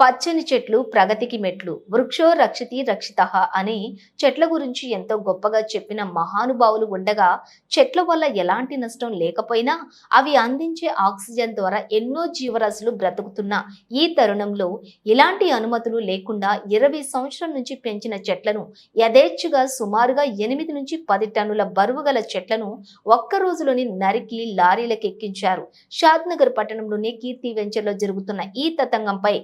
పచ్చని చెట్లు ప్రగతికి మెట్లు. వృక్షో రక్షితి రక్షిత అని చెట్ల గురించి ఎంతో గొప్పగా చెప్పిన మహానుభావులు ఉండగా చెట్ల వల్ల ఎలాంటి నష్టం లేకపోయినా అవి అందించే ఆక్సిజన్ ద్వారా ఎన్నో జీవరాశులు బ్రతుకుతున్న ఈ తరుణంలో ఇలాంటి అనుమతులు లేకుండా ఇరవై సంవత్సరం నుంచి పెంచిన చెట్లను యథేచ్ఛగా సుమారుగా ఎనిమిది నుంచి పది టన్నుల బరువు గల చెట్లను ఒక్క రోజులోని నరికి లారీలకు ఎక్కించారు షాద్నగర్ పట్టణంలోని కీర్తి వెంచర్లో జరుగుతున్న ఈ తతంగంపై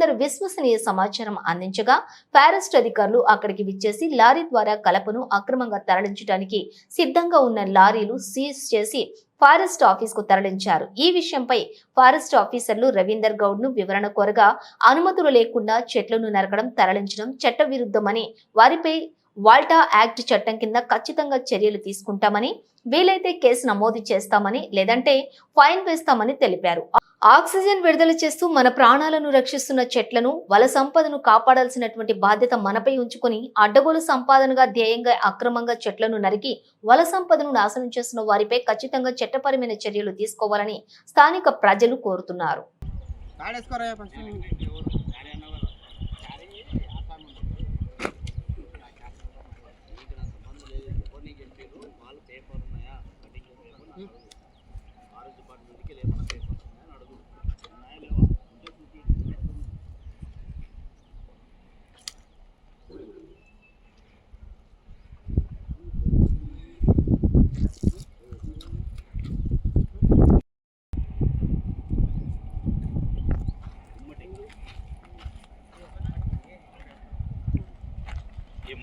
కొందరు విశ్వసనీయ సమాచారం అందించగా ఫారెస్ట్ అధికారులు అక్కడికి విచ్చేసి లారీ ద్వారా కలపను అక్రమంగా తరలించడానికి సిద్ధంగా ఉన్న లారీలు సీజ్ చేసి ఫారెస్ట్ ఆఫీస్కు తరలించారు. ఈ విషయంపై ఫారెస్ట్ ఆఫీసర్లు రవీందర్ గౌడ్ను వివరణ కోరగా అనుమతులు లేకుండా చెట్లను నరకడం తరలించడం చట్టవిరుద్ధమని వారిపై వాల్టా యాక్ట్ చట్టం కింద ఖచ్చితంగా చర్యలు తీసుకుంటామని వీలైతే కేసు నమోదు చేస్తామని లేదంటే ఫైన్ వేస్తామని తెలిపారు. ఆక్సిజన్ విడుదల చేస్తూ మన ప్రాణాలను రక్షిస్తున్న చెట్లను వల సంపదను కాపాడాల్సినటువంటి బాధ్యత మనపై ఉంచుకొని అడ్డగోలు సంపాదనగా ధ్యేయంగా అక్రమంగా చెట్లను నరికి వల సంపదను నాశనం చేస్తున్న వారిపై ఖచ్చితంగా చట్టపరమైన చర్యలు తీసుకోవాలని స్థానిక ప్రజలు కోరుతున్నారు.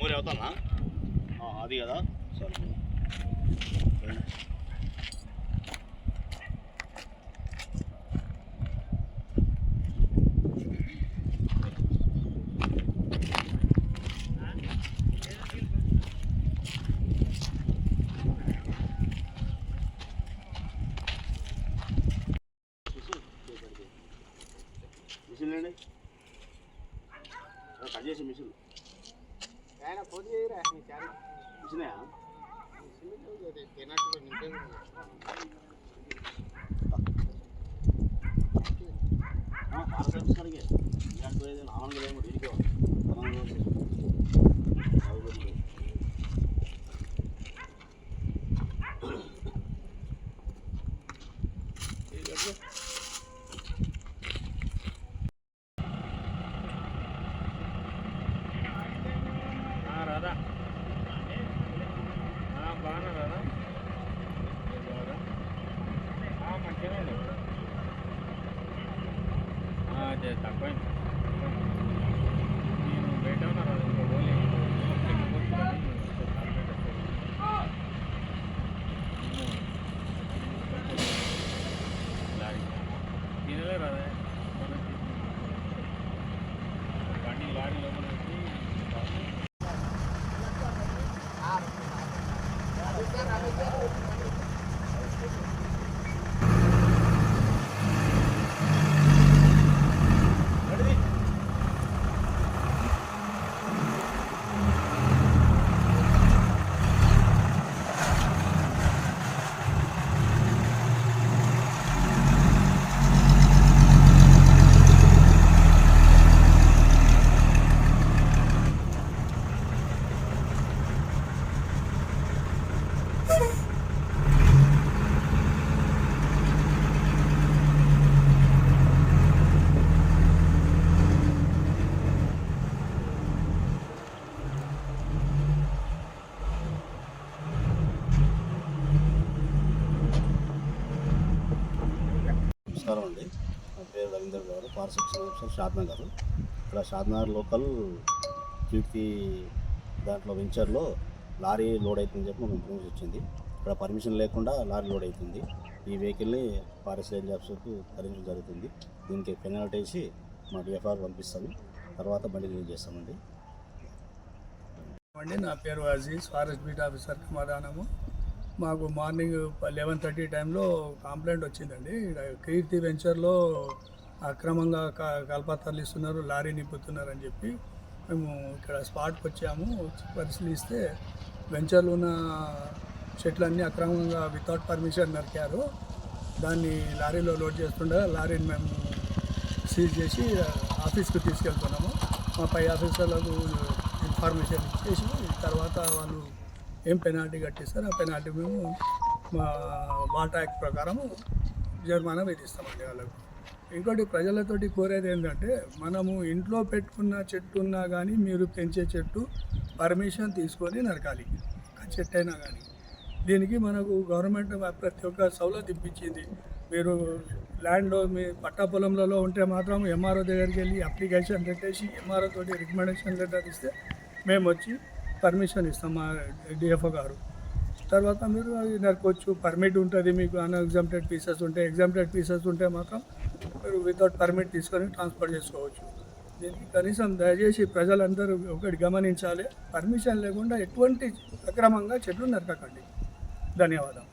కాడేసుకోరా అవుతానా? అది కదా. సరే. మిషన్ అండి కట్ చేసి మిషన్ ఆయన ఫోన్ చేయరా నీ క్యారెట్ మిషనే తినట్టు de esta cuenta. నమస్కారం అండి. నా పేరు రవీందర్ గారు. పార్సల్ ఆఫీసర్ షాద్నగర్ ఇక్కడ షాద్నగర్ లోకల్ కీర్తి దాంట్లో వెంచర్లో లారీ లోడ్ అవుతుందని చెప్పి మాకు ఇన్ఫర్మేషన్ వచ్చింది ఇక్కడ పర్మిషన్ లేకుండా లారీ లోడ్ అవుతుంది. ఈ వెహికల్ని ఫారెస్ట్ రేంజ్ ఆఫీసర్కు తరలించడం జరుగుతుంది. దీనికి పెనాల్టీ వేసి మాకు డిఎఫ్ఆర్ పంపిస్తాము. తర్వాత బండి రిలీజ్ చేస్తామండి. అండి నా పేరు అజీజ్ ఫారెస్ట్ బీట్ ఆఫీసర్ సమాధానము మాకు మార్నింగ్ లెవెన్ థర్టీ టైంలో కంప్లైంట్ వచ్చిందండి. కీర్తి వెంచర్లో అక్రమంగా క- కలప తరలిస్తున్నారు లారీ నింపుతున్నారు అని చెప్పి మేము ఇక్కడ స్పాట్కి వచ్చాము. పరిశీలిస్తే వెంచర్లో ఉన్న చెట్లన్నీ అక్రమంగా వితౌట్ పర్మిషన్ నరికారు. దాన్ని లారీలో లోడ్ చేస్తుండగా లారీని మేము సీజ్ చేసి ఆఫీస్కి తీసుకెళ్తున్నాము. మా పై ఆఫీసర్లకు ఇన్ఫర్మేషన్ ఇచ్చేసి తర్వాత వాళ్ళు ఏం పెనాల్టీ కట్టిస్తారు? ఆ పెనాల్టీ మేము మా వాటా యాక్ట్ ప్రకారము జరిమానా విధిస్తామండి వాళ్ళకు. ఇంకోటి ప్రజలతోటి కోరేది ఏంటంటే మనము ఇంట్లో పెట్టుకున్న చెట్టు ఉన్నా కానీ మీరు పెంచే చెట్టు పర్మిషన్ తీసుకొని నరకాలి. ఆ చెట్టు అయినా కానీ దీనికి మనకు గవర్నమెంట్ ప్రతి ఒక్క సౌలత్ ఇప్పించింది. మీరు ల్యాండ్లో మీ పట్టా పొలంలలో ఉంటే మాత్రం ఎంఆర్ఓ దగ్గరికి వెళ్ళి అప్లికేషన్ పెట్టేసి ఎంఆర్ఓ తోటి రికమెండేషన్ లెటర్ ఇస్తే మేము వచ్చి పర్మిషన్ ఇస్తాం మా డిఎఫ్ఓ గారు. తర్వాత మీరు నరకొచ్చు పర్మిట్ ఉంటుంది మీకు అన్ఎగ్జామ్టెడ్ పీసెస్ ఉంటే ఎగ్జామ్టెడ్ పీసెస్ ఉంటే మాత్రం మీరు వితౌట్ పర్మిట్ తీసుకొని ట్రాన్స్ఫర్ చేసుకోవచ్చు. దీనికి కనీసం దయచేసి ప్రజలందరూ ఒకటి గమనించాలి పర్మిషన్ లేకుండా ఎటువంటి అక్రమంగా చెట్లు నరకకండి. ధన్యవాదాలు.